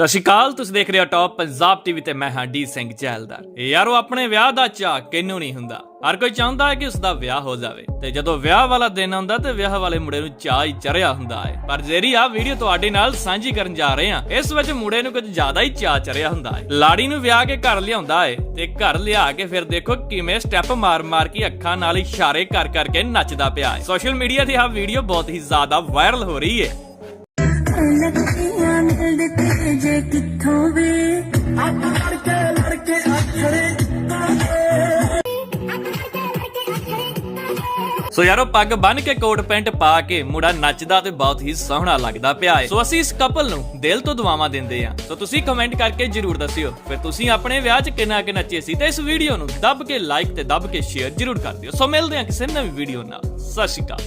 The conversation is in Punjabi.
ਸਤਿ ਸ਼੍ਰੀ ਅਕਾਲ, ਤੁਸੀਂ ਦੇਖ ਰਹੇ ਹੋ ਟੌਪ ਪੰਜਾਬ ਟੀਵੀ ਤੇ ਮੈਂ ਹਾਂ ਡੀ ਸਿੰਘ ਜੈਲਦਾਰ। ਯਾਰੋ, ਆਪਣੇ ਵਿਆਹ ਦਾ ਚਾਅ ਕਿੰਨੂੰ ਨਹੀਂ ਹੁੰਦਾ। ਹਰ ਕੋਈ ਚਾਹੁੰਦਾ ਹੈ ਕਿ ਉਸ ਦਾ ਵਿਆਹ ਹੋ ਜਾਵੇ। ਤੇ ਜਦੋਂ ਵਿਆਹ ਵਾਲਾ ਦਿਨ ਆਉਂਦਾ ਤੇ ਵਿਆਹ ਵਾਲੇ ਮੁੰਡੇ ਨੂੰ ਚਾਅ ਹੀ ਚੜਿਆ ਹੁੰਦਾ ਹੈ। ਪਰ ਜਿਹੜੀ ਆ ਵੀਡੀਓ ਤੁਹਾਡੇ ਨਾਲ ਸਾਂਝੀ ਕਰਨ ਜਾ ਰਹੇ ਹਾਂ, ਇਸ ਵਿੱਚ ਮੁੰਡੇ ਨੂੰ ਕੁਝ ਜ਼ਿਆਦਾ ਹੀ ਚਾਅ ਚੜਿਆ ਹੁੰਦਾ ਹੈ। ਲਾੜੀ ਨੂੰ ਵਿਆਹ ਕੇ ਘਰ ਲਿਆਉਂਦਾ ਹੈ ਤੇ ਘਰ ਲਿਆ ਕੇ ਫਿਰ ਦੇਖੋ ਕਿਵੇਂ ਸਟੈਪ ਮਾਰ-ਮਾਰ ਕੇ ਅੱਖਾਂ ਨਾਲ ਇਸ਼ਾਰੇ ਕਰ ਕਰਕੇ ਨੱਚਦਾ ਪਿਆ ਹੈ। ਸੋਸ਼ਲ ਮੀਡੀਆ ਤੇ ਆਹ ਵੀਡੀਓ ਬਹੁਤ ਹੀ ਜ਼ਿਆਦਾ ਵਾਇਰਲ ਹੋ ਰਹੀ ਹੈ। ਸੋ ਯਾਰੋ, ਪੱਗ ਬੰਨ ਕੇ ਕੋਟ ਪੈਂਟ ਪਾ ਕੇ ਮੁੰਡਾ ਨੱਚਦਾ ਤੇ ਬਹੁਤ ਹੀ ਸੋਹਣਾ ਲੱਗਦਾ ਪਿਆ ਹੈ ਸੋ ਅਸੀਂ ਇਸ ਕਪਲ ਨੂੰ ਦਿਲ ਤੋਂ ਦੁਆਵਾਂ ਦਿੰਦੇ ਹਾਂ ਸੋ ਤੁਸੀਂ ਕਮੈਂਟ ਕਰਕੇ ਜਰੂਰ ਦੱਸਿਓ। ਫਿਰ ਤੁਸੀਂ ਆਪਣੇ ਵਿਆਹ 'ਚ ਕਿੰਨਾ ਕਿ ਨੱਚੇ ਸੀ ਤੇ ਇਸ ਵੀਡੀਓ ਨੂੰ ਦੱਬ ਕੇ ਲਾਈਕ ਤੇ ਦੱਬ ਕੇ ਸ਼ੇਅਰ ਜਰੂਰ ਕਰ ਦਿਓ। ਸੋ ਮਿਲਦੇ ਹਾਂ ਕਿਸੇ ਨਵੀਂ ਵੀਡੀਓ ਨਾਲ। ਸਤਿ ਸ਼੍ਰੀ ਅਕਾਲ।